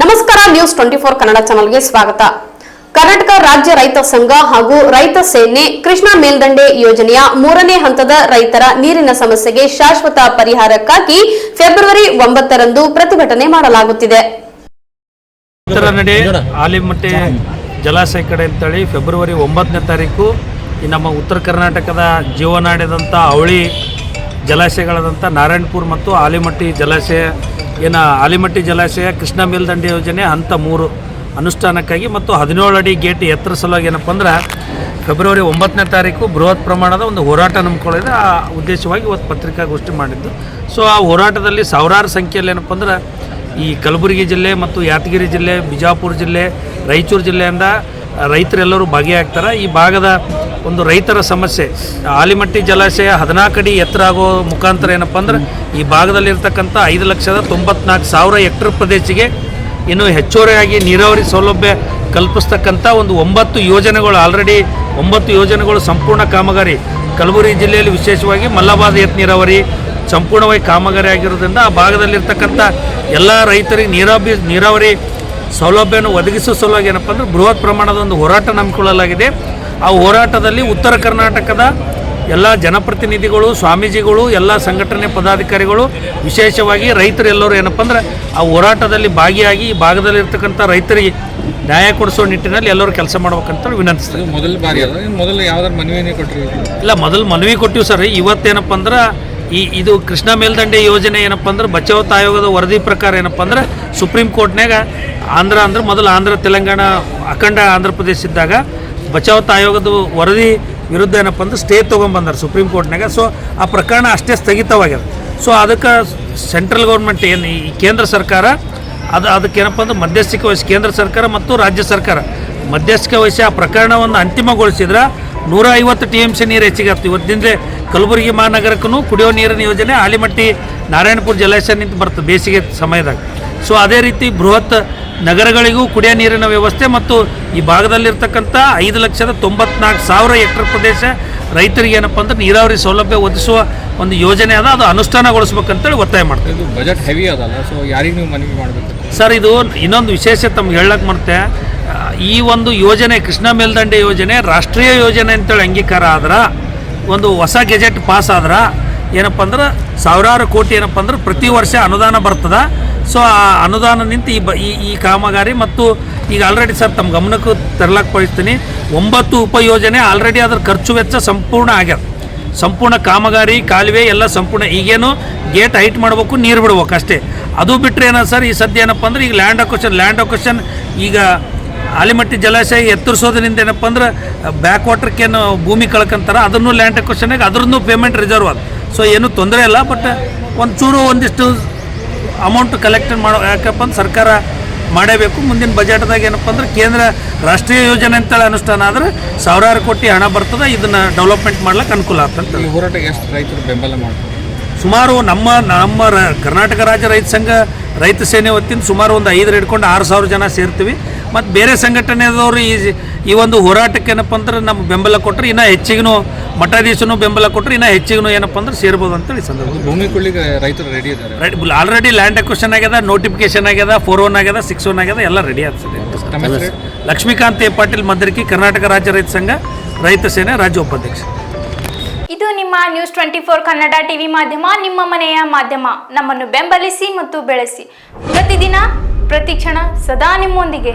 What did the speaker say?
ನಮಸ್ಕಾರ news twenty four Kannada ಚಾನಲ್ಗೆ ಸ್ವಾಗತ. ಕರ್ನಾಟಕ ರಾಜ್ಯ ರೈತ ಸಂಘ ಹಾಗೂ ರೈತ ಸೇನೆ ಕೃಷ್ಣಾ ಮೇಲ್ದಂಡೆ ಯೋಜನೆಯ ಮೂರನೇ ಹಂತದ ರೈತರ ನೀರಿನ ಸಮಸ್ಯೆಗೆ ಶಾಶ್ವತ ಪರಿಹಾರಕ್ಕಾಗಿ ಫೆಬ್ರವರಿ ಒಂಬತ್ತರಂದು ಪ್ರತಿಭಟನೆ ಮಾಡಲಾಗುತ್ತಿದೆ. ಉತ್ತರ ನಡೆ. ಆಲಿಮಟ್ಟಿ ಜಲಾಶಯ ಕಡೆ ಅಂತೇಳಿ ಫೆಬ್ರವರಿ ಒಂಬತ್ತನೇ ತಾರೀಕು ಈ ನಮ್ಮ ಉತ್ತರ ಕರ್ನಾಟಕದ ಜೀವನಾಡಿದಂಥ ಅವಳಿ ಜಲಾಶಯಗಳಾದಂಥ ನಾರಾಯಣಪುರ ಮತ್ತು ಆಲಿಮಟ್ಟಿ ಜಲಾಶಯ ಏನು ಆಲಿಮಟ್ಟಿ ಜಲಾಶಯ, ಕೃಷ್ಣ ಮೇಲ್ದಂಡೆ ಯೋಜನೆ, ಹಂತ ಮೂರು ಅನುಷ್ಠಾನಕ್ಕಾಗಿ ಮತ್ತು ಹದಿನೇಳು ಅಡಿ ಗೇಟ್ ಎತ್ತರ ಸಲುವಾಗಿ ಏನಪ್ಪ ಅಂದ್ರೆ ಫೆಬ್ರವರಿ ಒಂಬತ್ತನೇ ತಾರೀಕು ಬೃಹತ್ ಪ್ರಮಾಣದ ಒಂದು ಹೋರಾಟ ನಂಬ್ಕೊಳ್ಳಿದೆ ಆ ಉದ್ದೇಶವಾಗಿ ಇವತ್ತು ಪತ್ರಿಕಾಗೋಷ್ಠಿ ಮಾಡಿದ್ದು. ಸೊ ಆ ಹೋರಾಟದಲ್ಲಿ ಸಾವಿರಾರು ಸಂಖ್ಯೆಯಲ್ಲಿ ಏನಪ್ಪ ಅಂದ್ರೆ ಈ ಕಲಬುರಗಿ ಜಿಲ್ಲೆ ಮತ್ತು ಯಾದಗಿರಿ ಜಿಲ್ಲೆ, ಬಿಜಾಪುರ ಜಿಲ್ಲೆ, ರಾಯಚೂರು ಜಿಲ್ಲೆಯಿಂದ ರೈತರೆಲ್ಲರೂ ಭಾಗಿಯಾಗ್ತಾರೆ. ಈ ಭಾಗದ ಒಂದು ರೈತರ ಸಮಸ್ಯೆ, ಆಲಿಮಟ್ಟಿ ಜಲಾಶಯ ಹದಿನಾಲ್ಕು ಅಡಿ ಎತ್ತರ ಆಗೋ ಮುಖಾಂತರ ಏನಪ್ಪ ಅಂದ್ರೆ ಈ ಭಾಗದಲ್ಲಿರ್ತಕ್ಕಂಥ ಐದು ಲಕ್ಷದ ತೊಂಬತ್ನಾಲ್ಕು ಸಾವಿರ ಹೆಕ್ಟರ್ ಪ್ರದೇಶಿಗೆ ಇನ್ನು ಹೆಚ್ಚುವರಿಯಾಗಿ ನೀರಾವರಿ ಸೌಲಭ್ಯ ಕಲ್ಪಿಸ್ತಕ್ಕಂಥ ಒಂದು ಒಂಬತ್ತು ಯೋಜನೆಗಳು ಆಲ್ರೆಡಿ ಒಂಬತ್ತು ಯೋಜನೆಗಳು ಸಂಪೂರ್ಣ ಕಾಮಗಾರಿ. ಕಲಬುರಗಿ ಜಿಲ್ಲೆಯಲ್ಲಿ ವಿಶೇಷವಾಗಿ ಮಲ್ಲಾಬಾದ್ ಎತ್ ನೀರಾವರಿ ಸಂಪೂರ್ಣವಾಗಿ ಕಾಮಗಾರಿ ಆಗಿರೋದ್ರಿಂದ ಆ ಭಾಗದಲ್ಲಿರ್ತಕ್ಕಂಥ ಎಲ್ಲ ರೈತರಿಗೆ ನೀರಾವರಿ ನೀರಾವರಿ ಸೌಲಭ್ಯವನ್ನು ಒದಗಿಸುವ ಸಲುವಾಗಿ ಏನಪ್ಪ ಅಂದರೆ ಬೃಹತ್ ಪ್ರಮಾಣದ ಒಂದು ಹೋರಾಟ ನಂಬಿಕೊಳ್ಳಲಾಗಿದೆ ಆ ಹೋರಾಟದಲ್ಲಿ ಉತ್ತರ ಕರ್ನಾಟಕದ ಎಲ್ಲ ಜನಪ್ರತಿನಿಧಿಗಳು ಸ್ವಾಮೀಜಿಗಳು ಎಲ್ಲ ಸಂಘಟನೆ ಪದಾಧಿಕಾರಿಗಳು ವಿಶೇಷವಾಗಿ ರೈತರು ಎಲ್ಲರೂ ಏನಪ್ಪ ಅಂದ್ರೆ ಆ ಹೋರಾಟದಲ್ಲಿ ಭಾಗಿಯಾಗಿ ಈ ಭಾಗದಲ್ಲಿರ್ತಕ್ಕಂಥ ರೈತರಿಗೆ ನ್ಯಾಯ ಕೊಡಿಸೋ ನಿಟ್ಟಿನಲ್ಲಿ ಎಲ್ಲರೂ ಕೆಲಸ ಮಾಡ್ಬೇಕಂತ ವಿನಂತಿಸ್ತೀವಿ ಮೊದಲು ಬಾರಿ ಮೊದಲು ಯಾವ್ದಾರು ಮನವಿನೇ ಕೊಟ್ಟರು ಇಲ್ಲ ಮೊದಲು ಮನವಿ ಕೊಟ್ಟಿವಿ ಸರ್. ಇವತ್ತೇನಪ್ಪ ಅಂದ್ರೆ ಈ ಇದು ಕೃಷ್ಣ ಮೇಲ್ದಂಡೆ ಯೋಜನೆ ಏನಪ್ಪ ಅಂದ್ರೆ ಬಚಾವತ್ ಆಯೋಗದ ವರದಿ ಪ್ರಕಾರ ಏನಪ್ಪ ಅಂದ್ರೆ ಸುಪ್ರೀಂ ಕೋರ್ಟ್ನಾಗ ಆಂಧ್ರ ಅಂದ್ರೆ ಮೊದಲು ಆಂಧ್ರ ತೆಲಂಗಾಣ ಅಖಂಡ ಆಂಧ್ರ ಪ್ರದೇಶ ಇದ್ದಾಗ ಬಚಾವತ್ ಆಯೋಗದ ವರದಿ ವಿರುದ್ಧ ಏನಪ್ಪ ಅಂದ್ರೆ ಸ್ಟೇ ತೊಗೊಂಬಂದಾರೆ ಸುಪ್ರೀಂ ಕೋರ್ಟ್ನಾಗ ಸೊ ಆ ಪ್ರಕರಣ ಅಷ್ಟೇ ಸ್ಥಗಿತವಾಗ್ಯದ. ಸೊ ಅದಕ್ಕೆ ಸೆಂಟ್ರಲ್ ಗೌರ್ಮೆಂಟ್ ಏನು ಈ ಕೇಂದ್ರ ಸರ್ಕಾರ ಅದು ಅದಕ್ಕೇನಪ್ಪ ಅಂದ್ರೆ ಮಧ್ಯಸ್ಥಿಕೆ ವಹಿಸಿ ಕೇಂದ್ರ ಸರ್ಕಾರ ಮತ್ತು ರಾಜ್ಯ ಸರ್ಕಾರ ಮಧ್ಯಸ್ಥಿಕೆ ವಹಿಸಿ ಆ ಪ್ರಕರಣವನ್ನು ಅಂತಿಮಗೊಳಿಸಿದ್ರೆ ನೂರ ಐವತ್ತು ಟಿ ಎಂ ಸಿ ನೀರು ಹೆಚ್ಚಿಗೆ ಆಗ್ತದೆ. ಇವತ್ತಿಂದ ಕಲಬುರಗಿ ಮಹಾನಗರಕ್ಕೂ ಕುಡಿಯೋ ನೀರಿನ ಯೋಜನೆ ಆಲಿಮಟ್ಟಿ ನಾರಾಯಣಪುರ ಜಲಾಶಯ ನಿಂತು ಬರ್ತದೆ ಬೇಸಿಗೆ ಸಮಯದಾಗ. ಸೊ ಅದೇ ರೀತಿ ಬೃಹತ್ ನಗರಗಳಿಗೂ ಕುಡಿಯೋ ನೀರಿನ ವ್ಯವಸ್ಥೆ ಮತ್ತು ಈ ಭಾಗದಲ್ಲಿರ್ತಕ್ಕಂಥ ಐದು ಲಕ್ಷದ ತೊಂಬತ್ನಾಲ್ಕು ಸಾವಿರ ಹೆಕ್ಟರ್ ಪ್ರದೇಶ ರೈತರಿಗೆ ಏನಪ್ಪ ಅಂದ್ರೆ ನೀರಾವರಿ ಸೌಲಭ್ಯ ಒದಗಿಸುವ ಒಂದು ಯೋಜನೆ ಅದ. ಅದು ಅನುಷ್ಠಾನಗೊಳಿಸ್ಬೇಕಂತೇಳಿ ಒತ್ತಾಯ ಮಾಡ್ತೇವೆ. ಇದು ಬಜೆಟ್ ಹೆವಿ ಅದಲ್ಲ. ಸೊ ಯಾರಿಗೆ ನೀವು ಮನವಿ ಮಾಡಬೇಕು? ಸರ್ ಇದು ಇನ್ನೊಂದು ವಿಶೇಷ ತಮ್ಗೆ ಹೇಳಕ್ಕೆ ಮತ್ತೆ ಈ ಒಂದು ಯೋಜನೆ, ಕೃಷ್ಣ ಮೇಲ್ದಂಡೆ ಯೋಜನೆ, ರಾಷ್ಟ್ರೀಯ ಯೋಜನೆ ಅಂತೇಳಿ ಅಂಗೀಕಾರ ಆದ್ರೆ, ಒಂದು ಹೊಸ ಗೆಜೆಟ್ ಪಾಸ್ ಆದ್ರೆ, ಏನಪ್ಪ ಅಂದ್ರೆ, ಸಾವಿರಾರು ಕೋಟಿ ಏನಪ್ಪ ಅಂದ್ರೆ ಪ್ರತಿ ವರ್ಷ ಅನುದಾನ ಬರ್ತದೆ. ಸೊ ಆ ಅನುದಾನ ನಿಂತು ಈ ಬ, ಈ ಈ ಕಾಮಗಾರಿ ಮತ್ತು ಈಗ ಆಲ್ರೆಡಿ ಸರ್ ತಮ್ಮ ಗಮನಕ್ಕೂ ತರಲಾಕ್ ಬಯಸ್ತೀನಿ. ಒಂಬತ್ತು ಉಪಯೋಜನೆ ಆಲ್ರೆಡಿ ಅದ್ರ ಖರ್ಚು ವೆಚ್ಚ ಸಂಪೂರ್ಣ ಆಗ್ಯದ. ಸಂಪೂರ್ಣ ಕಾಮಗಾರಿ, ಕಾಲುವೆ ಎಲ್ಲ ಸಂಪೂರ್ಣ, ಈಗೇನು ಗೇಟ್ ಹೈಟ್ ಮಾಡಬೇಕು, ನೀರು ಬಿಡ್ಬೇಕು ಅಷ್ಟೇ. ಅದು ಬಿಟ್ಟರೆ ಏನೋ ಸರ್ ಈ ಸದ್ಯ ಏನಪ್ಪ ಅಂದ್ರೆ ಈಗ ಲ್ಯಾಂಡ್ ಅಕ್ವಶನ್ ಲ್ಯಾಂಡ್ ಅಕ್ವಶನ್ ಈಗ ಆಲಿಮಟ್ಟಿ ಜಲಾಶಯ ಎತ್ತರಿಸೋದ್ರಿಂದ ಏನಪ್ಪ ಅಂದ್ರೆ ಬ್ಯಾಕ್ ವಾಟರ್ಕೇನು ಭೂಮಿ ಕಳ್ಕೊಂತಾರ ಅದನ್ನು ಲ್ಯಾಂಡ್ ಅಕ್ವಶನ್ಗೆ ಅದ್ರದ್ದು ಪೇಮೆಂಟ್ ರಿಸರ್ವ್ ಅದು. ಸೊ ಏನೂ ತೊಂದರೆ ಇಲ್ಲ ಬಟ್ ಒಂಚೂರು ಒಂದಿಷ್ಟು ಅಮೌಂಟ್ ಕಲೆಕ್ಟ್ ಮಾಡೋ ಯಾಕಪ್ಪ ಅಂದ್ರೆ ಸರ್ಕಾರ ಮಾಡಬೇಕು. ಮುಂದಿನ ಬಜೆಟ್ದಾಗ ಏನಪ್ಪ ಅಂದ್ರೆ ಕೇಂದ್ರ ರಾಷ್ಟ್ರೀಯ ಯೋಜನೆ ಅಂತೇಳಿ ಅನುಷ್ಠಾನ ಆದರೆ ಸಾವಿರಾರು ಕೋಟಿ ಹಣ ಬರ್ತದೆ ಇದನ್ನು ಡೆವಲಪ್ಮೆಂಟ್ ಮಾಡ್ಲಿಕ್ಕೆ ಅನುಕೂಲ ಆಗ್ತದೆ ಹೋರಾಟಕ್ಕೆ ಎಷ್ಟು ರೈತರು ಬೆಂಬಲ ಮಾಡ್ತಾರೆ? ಸುಮಾರು ನಮ್ಮ ನಮ್ಮ ಕರ್ನಾಟಕ ರಾಜ್ಯ ರೈತ ಸಂಘ ರೈತ ಸೇನೆ ವತಿಯಿಂದ ಸುಮಾರು ಒಂದು ಐದರ ಹಿಡ್ಕೊಂಡು ಆರು ಸಾವಿರ ಜನ ಸೇರ್ತೀವಿ. ಮತ್ತು ಬೇರೆ ಸಂಘಟನೆದವರು ಈ ಈ ಒಂದು ಹೋರಾಟಕ್ಕೆ ಏನಪ್ಪ ಅಂದ್ರೆ ನಮ್ಮ ಬೆಂಬಲ ಕೊಟ್ಟರೆ ಇನ್ನೂ ಹೆಚ್ಚಿಗೂ ಮಠಾಧೀಶನು ಬೆಂಬಲ ಕೊಟ್ಟರೆ ಇನ್ನೂ ಹೆಚ್ಚಿಗೂ ಏನಪ್ಪ ಅಂದ್ರೆ ಸೇರ್ಬೋದು ಅಂತೇಳಿ ಸಂದರ್ಭ ಭೂಮಿ ಕೊಳ್ಳಿಗೆ ರೈತರು ರೆಡಿ ಇದ್ದಾರೆ. ರೆಡಿ ಆಲ್ರೆಡಿ ಲ್ಯಾಂಡ್ ಅಕ್ವಿಷನ್ ಆಗ್ಯದ ನೋಟಿಫಿಕೇಶನ್ ಆಗ್ಯದ ಫೋರ್ ಒನ್ ಆಗ್ಯದ ಸಿಕ್ಸ್ ಒನ್ ಆಗ್ಯದ ಎಲ್ಲ ರೆಡಿ ಆಗ್ತದೆ ಲಕ್ಷ್ಮೀಕಾಂತ್ ಎ ಪಾಟೀಲ್ ಮದರ್ಕಿ ಕರ್ನಾಟಕ ರಾಜ್ಯ ರೈತ ಸಂಘ ರೈತ ಸೇನೆ ರಾಜ್ಯ ಉಪಾಧ್ಯಕ್ಷ ನಿಮ್ಮ news twenty four Kannada TV ಮಾಧ್ಯಮ, ನಿಮ್ಮ ಮನೆಯ ಮಾಧ್ಯಮ. ನಮ್ಮನ್ನು ಬೆಂಬಲಿಸಿ ಮತ್ತು ಬೆಳೆಸಿ. ಪ್ರತಿದಿನ ಪ್ರತಿಕ್ಷಣ ಸದಾ ನಿಮ್ಮೊಂದಿಗೆ.